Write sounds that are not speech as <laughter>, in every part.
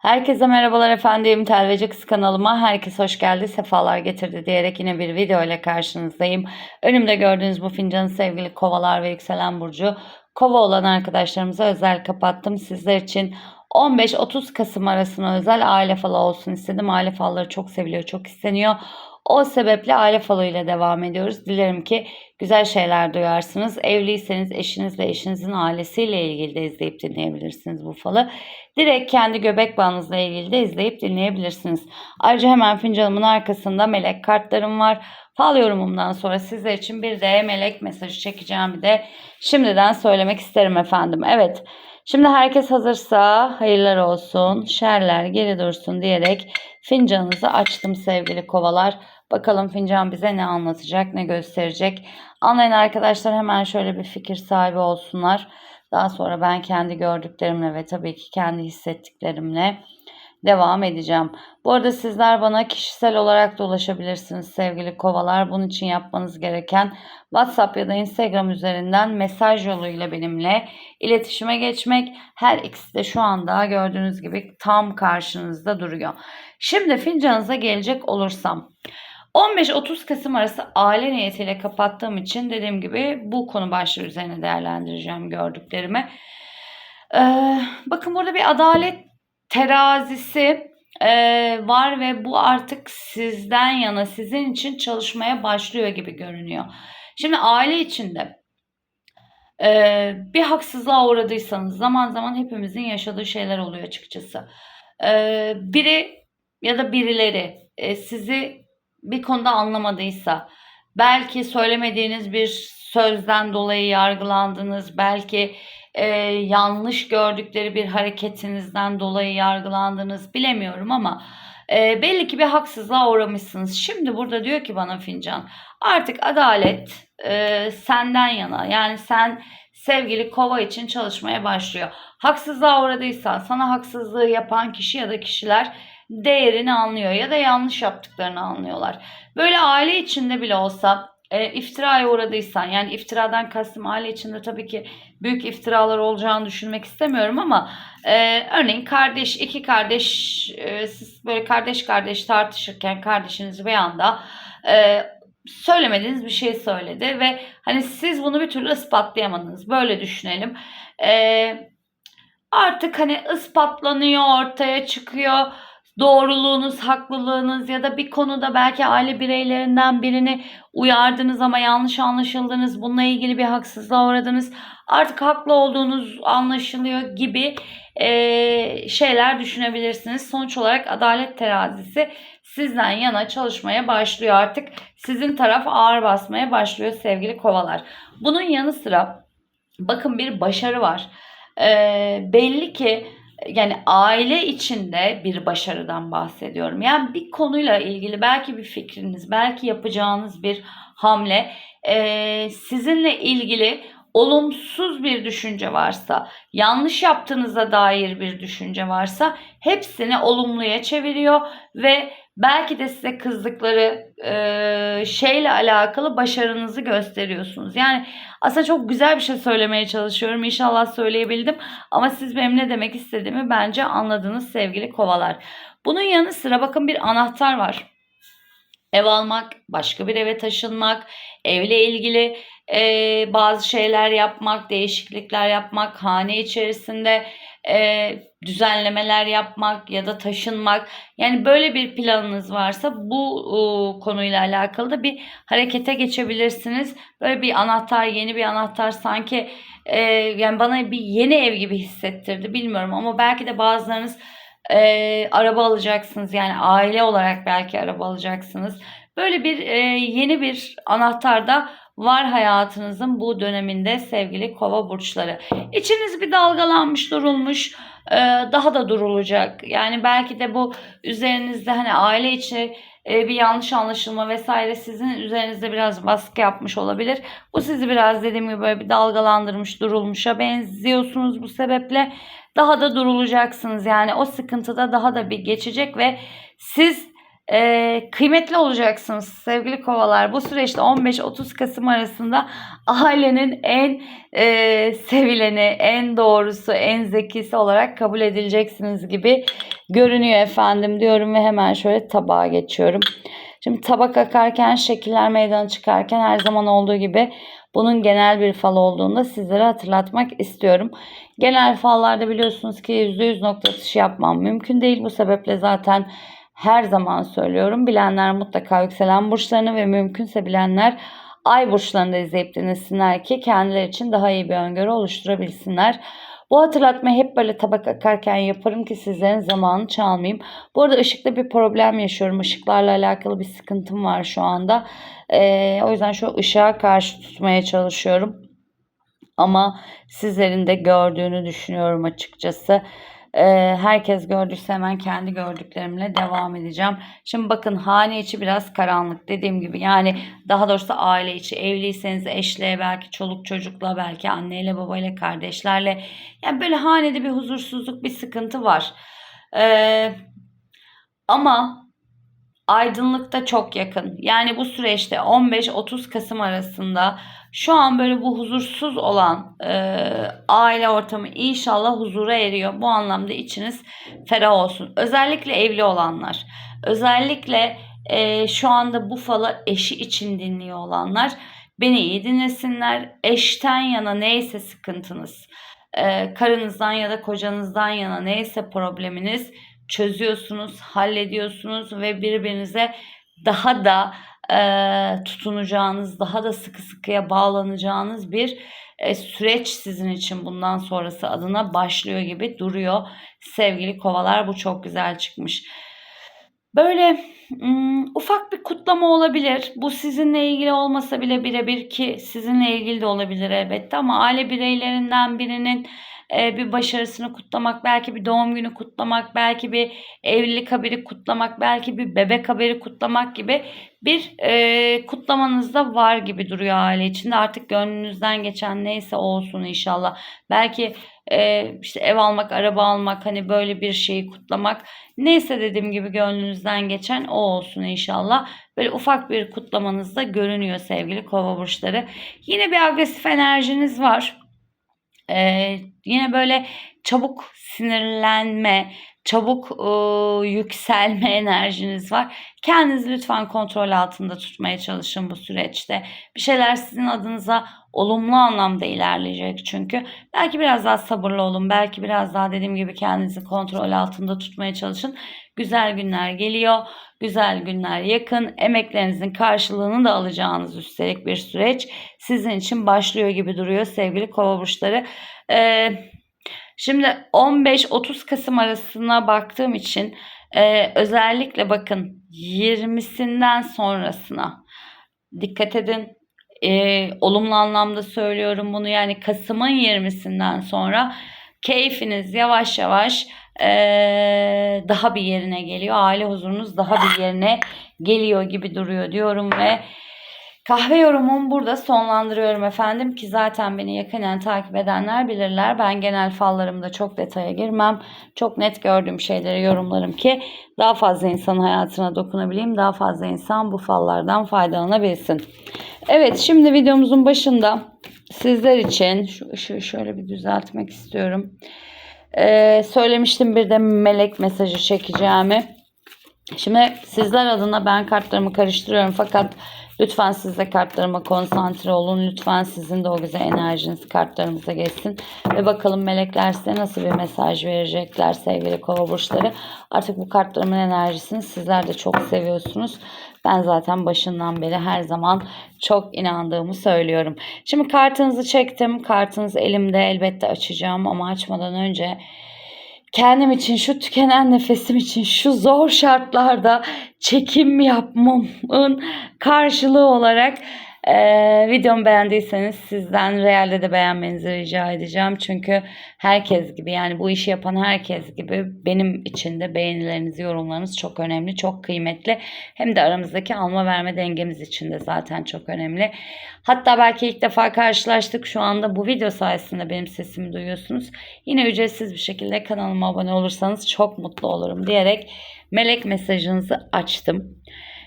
Herkese merhabalar efendim. Telveci Kız kanalıma herkes hoş geldi, sefalar getirdi diyerek yine bir video ile karşınızdayım. Önümde gördüğünüz bu fincanı sevgili kovalar ve yükselen burcu kova olan arkadaşlarımıza özel kapattım. Sizler için 15-30 Kasım arasına özel aile falı olsun istedim. Aile falları çok seviliyor, çok isteniyor. O sebeple aile falı ile devam ediyoruz. Dilerim ki güzel şeyler duyarsınız. Evliyseniz eşinizle eşinizin ailesiyle ilgili de izleyip dinleyebilirsiniz bu falı. Direkt kendi göbek bağınızla ilgili de izleyip dinleyebilirsiniz. Ayrıca hemen fincanımın arkasında melek kartlarım var. Fal yorumumdan sonra sizler için bir de melek mesajı çekeceğim bir de şimdiden söylemek isterim efendim. Evet. Şimdi herkes hazırsa hayırlar olsun, şerler geri dursun diyerek fincanınızı açtım sevgili kovalar. Bakalım fincan bize ne anlatacak, ne gösterecek. Anlayın arkadaşlar hemen şöyle bir fikir sahibi olsunlar. Daha sonra ben kendi gördüklerimle ve tabii ki kendi hissettiklerimle devam edeceğim. Bu arada sizler bana kişisel olarak da ulaşabilirsiniz sevgili kovalar. Bunun için yapmanız gereken WhatsApp ya da Instagram üzerinden mesaj yoluyla benimle iletişime geçmek. Her ikisi de şu anda gördüğünüz gibi tam karşınızda duruyor. Şimdi fincanınıza gelecek olursam. 15-30 Kasım arası aile niyetiyle kapattığım için dediğim gibi bu konu başlığı üzerine değerlendireceğim gördüklerimi. Ee, bakın burada bir adalet terazisi e, var ve bu artık sizden yana sizin için çalışmaya başlıyor gibi görünüyor. Şimdi aile içinde e, bir haksızlığa uğradıysanız zaman zaman hepimizin yaşadığı şeyler oluyor açıkçası. E, biri ya da birileri e, sizi bir konuda anlamadıysa, belki söylemediğiniz bir sözden dolayı yargılandınız, belki e, yanlış gördükleri bir hareketinizden dolayı yargılandınız bilemiyorum ama e, belli ki bir haksızlığa uğramışsınız. Şimdi burada diyor ki bana fincan artık adalet e, senden yana yani sen sevgili kova için çalışmaya başlıyor. Haksızlığa uğradıysan sana haksızlığı yapan kişi ya da kişiler değerini anlıyor ya da yanlış yaptıklarını anlıyorlar. Böyle aile içinde bile olsa e, iftiraya uğradıysan yani iftiradan kastım aile içinde tabii ki büyük iftiralar olacağını düşünmek istemiyorum ama e, örneğin kardeş iki kardeş e, siz böyle kardeş kardeş tartışırken kardeşiniz bir anda e, söylemediğiniz bir şey söyledi ve hani siz bunu bir türlü ispatlayamadınız böyle düşünelim. E, artık hani ispatlanıyor ortaya çıkıyor doğruluğunuz, haklılığınız ya da bir konuda belki aile bireylerinden birini uyardınız ama yanlış anlaşıldınız. Bununla ilgili bir haksızlığa uğradınız. Artık haklı olduğunuz anlaşılıyor gibi e, şeyler düşünebilirsiniz. Sonuç olarak adalet terazisi sizden yana çalışmaya başlıyor artık. Sizin taraf ağır basmaya başlıyor sevgili kovalar. Bunun yanı sıra bakın bir başarı var. E, belli ki yani aile içinde bir başarıdan bahsediyorum. Yani bir konuyla ilgili belki bir fikriniz, belki yapacağınız bir hamle e, sizinle ilgili olumsuz bir düşünce varsa, yanlış yaptığınıza dair bir düşünce varsa hepsini olumluya çeviriyor ve belki de size kızdıkları e, şeyle alakalı başarınızı gösteriyorsunuz. Yani aslında çok güzel bir şey söylemeye çalışıyorum. İnşallah söyleyebildim. Ama siz benim ne demek istediğimi bence anladınız sevgili kovalar. Bunun yanı sıra bakın bir anahtar var. Ev almak, başka bir eve taşınmak, evle ilgili e, bazı şeyler yapmak, değişiklikler yapmak, hane içerisinde e, düzenlemeler yapmak ya da taşınmak yani böyle bir planınız varsa bu e, konuyla alakalı da bir harekete geçebilirsiniz. Böyle bir anahtar yeni bir anahtar sanki e, yani bana bir yeni ev gibi hissettirdi bilmiyorum ama belki de bazılarınız e, araba alacaksınız yani aile olarak belki araba alacaksınız. Böyle bir e, yeni bir anahtar da var hayatınızın bu döneminde sevgili kova burçları. İçiniz bir dalgalanmış durulmuş e, daha da durulacak. Yani belki de bu üzerinizde hani aile içi e, bir yanlış anlaşılma vesaire sizin üzerinizde biraz baskı yapmış olabilir. Bu sizi biraz dediğim gibi böyle bir dalgalandırmış durulmuşa benziyorsunuz bu sebeple. Daha da durulacaksınız yani o sıkıntıda daha da bir geçecek ve siz e, kıymetli olacaksınız sevgili kovalar. Bu süreçte 15-30 Kasım arasında ailenin en e, sevileni, en doğrusu, en zekisi olarak kabul edileceksiniz gibi görünüyor efendim diyorum ve hemen şöyle tabağa geçiyorum. Şimdi tabak akarken, şekiller meydana çıkarken her zaman olduğu gibi bunun genel bir fal olduğunda sizlere hatırlatmak istiyorum. Genel fallarda biliyorsunuz ki %100 nokta atışı yapmam mümkün değil. Bu sebeple zaten her zaman söylüyorum. Bilenler mutlaka yükselen burçlarını ve mümkünse bilenler ay burçlarını da izleyip dinlesinler ki kendileri için daha iyi bir öngörü oluşturabilsinler. Bu hatırlatmayı hep böyle tabak akarken yaparım ki sizlerin zamanını çalmayayım. Bu arada ışıkta bir problem yaşıyorum. Işıklarla alakalı bir sıkıntım var şu anda. Ee, o yüzden şu ışığa karşı tutmaya çalışıyorum. Ama sizlerin de gördüğünü düşünüyorum açıkçası. Herkes gördüyse hemen kendi gördüklerimle devam edeceğim. Şimdi bakın hane içi biraz karanlık dediğim gibi yani daha doğrusu aile içi evliyseniz eşle belki çoluk çocukla belki anneyle babayla kardeşlerle yani böyle hanede bir huzursuzluk bir sıkıntı var. Ee, ama aydınlık da çok yakın. Yani bu süreçte 15-30 Kasım arasında şu an böyle bu huzursuz olan e, aile ortamı inşallah huzura eriyor. Bu anlamda içiniz ferah olsun. Özellikle evli olanlar, özellikle e, şu anda bu falı eşi için dinliyor olanlar beni iyi dinlesinler. Eşten yana neyse sıkıntınız, e, karınızdan ya da kocanızdan yana neyse probleminiz çözüyorsunuz, hallediyorsunuz ve birbirinize daha da e, tutunacağınız, daha da sıkı sıkıya bağlanacağınız bir e, süreç sizin için bundan sonrası adına başlıyor gibi duruyor. Sevgili kovalar bu çok güzel çıkmış. Böyle ufak bir kutlama olabilir. Bu sizinle ilgili olmasa bile birebir ki sizinle ilgili de olabilir elbette ama aile bireylerinden birinin e, bir başarısını kutlamak, belki bir doğum günü kutlamak, belki bir evlilik haberi kutlamak, belki bir bebek haberi kutlamak gibi bir e, kutlamanız da var gibi duruyor aile içinde. Artık gönlünüzden geçen neyse olsun inşallah. Belki e, işte ev almak, araba almak hani böyle bir şeyi kutlamak. Neyse dediğim gibi gönlünüzden geçen o olsun inşallah. Böyle ufak bir kutlamanız da görünüyor sevgili kova burçları. Yine bir agresif enerjiniz var. Ee, yine böyle çabuk sinirlenme, çabuk e, yükselme <laughs> enerjiniz var. Kendinizi lütfen kontrol altında tutmaya çalışın bu süreçte. Bir şeyler sizin adınıza olumlu anlamda ilerleyecek çünkü. Belki biraz daha sabırlı olun. Belki biraz daha dediğim gibi kendinizi kontrol altında tutmaya çalışın. Güzel günler geliyor. Güzel günler yakın. Emeklerinizin karşılığını da alacağınız üstelik bir süreç sizin için başlıyor gibi duruyor sevgili kova burçları. Ee, şimdi 15-30 Kasım arasına baktığım için e, özellikle bakın 20'sinden sonrasına dikkat edin. E, olumlu anlamda söylüyorum bunu yani Kasım'ın 20'sinden sonra keyfiniz yavaş yavaş ee, daha bir yerine geliyor. Aile huzurunuz daha bir yerine geliyor gibi duruyor diyorum ve kahve yorumumu burada sonlandırıyorum efendim ki zaten beni yakinen takip edenler bilirler. Ben genel fallarımda çok detaya girmem. Çok net gördüğüm şeyleri yorumlarım ki daha fazla insanın hayatına dokunabileyim. Daha fazla insan bu fallardan faydalanabilsin. Evet şimdi videomuzun başında sizler için şu ışığı şöyle bir düzeltmek istiyorum. Ee, söylemiştim bir de melek mesajı çekeceğimi. Şimdi sizler adına ben kartlarımı karıştırıyorum fakat lütfen siz de kartlarıma konsantre olun. Lütfen sizin de o güzel enerjiniz kartlarımıza geçsin. Ve bakalım melekler size nasıl bir mesaj verecekler sevgili kova burçları. Artık bu kartlarımın enerjisini sizler de çok seviyorsunuz. Ben zaten başından beri her zaman çok inandığımı söylüyorum. Şimdi kartınızı çektim. Kartınız elimde elbette açacağım ama açmadan önce kendim için şu tükenen nefesim için şu zor şartlarda çekim yapmamın karşılığı olarak Ee, videomu beğendiyseniz sizden realde de beğenmenizi rica edeceğim. Çünkü herkes gibi yani bu işi yapan herkes gibi benim için de beğenileriniz, yorumlarınız çok önemli, çok kıymetli. Hem de aramızdaki alma verme dengemiz için de zaten çok önemli. Hatta belki ilk defa karşılaştık. Şu anda bu video sayesinde benim sesimi duyuyorsunuz. Yine ücretsiz bir şekilde kanalıma abone olursanız çok mutlu olurum diyerek melek mesajınızı açtım.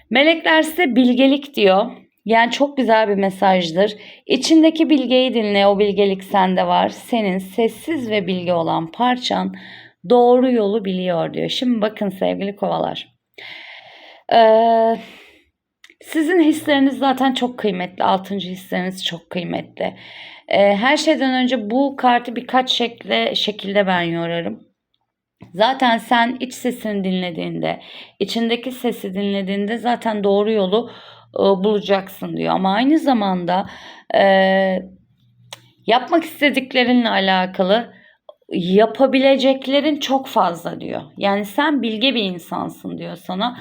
Melekler size bilgelik diyor. Yani çok güzel bir mesajdır. İçindeki bilgeyi dinle, o bilgelik sende var. Senin sessiz ve bilge olan parçan doğru yolu biliyor diyor. Şimdi bakın sevgili kovalar. Ee, sizin hisleriniz zaten çok kıymetli. Altıncı hisleriniz çok kıymetli. Ee, her şeyden önce bu kartı birkaç şekilde, şekilde ben yorarım. Zaten sen iç sesini dinlediğinde, içindeki sesi dinlediğinde zaten doğru yolu e, bulacaksın diyor. Ama aynı zamanda e, yapmak istediklerinle alakalı yapabileceklerin çok fazla diyor. Yani sen bilge bir insansın diyor sana.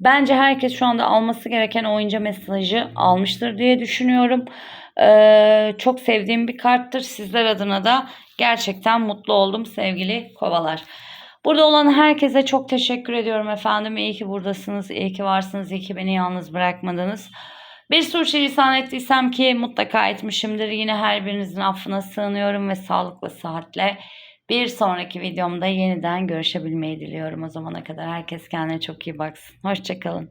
Bence herkes şu anda alması gereken oyuncu mesajı almıştır diye düşünüyorum. Ee, çok sevdiğim bir karttır. Sizler adına da gerçekten mutlu oldum sevgili kovalar. Burada olan herkese çok teşekkür ediyorum efendim. İyi ki buradasınız, iyi ki varsınız, iyi ki beni yalnız bırakmadınız. Bir sürçülisan ettiysem ki mutlaka etmişimdir. Yine her birinizin affına sığınıyorum ve sağlıklı sıhhatle bir sonraki videomda yeniden görüşebilmeyi diliyorum. O zamana kadar herkes kendine çok iyi baksın. Hoşçakalın.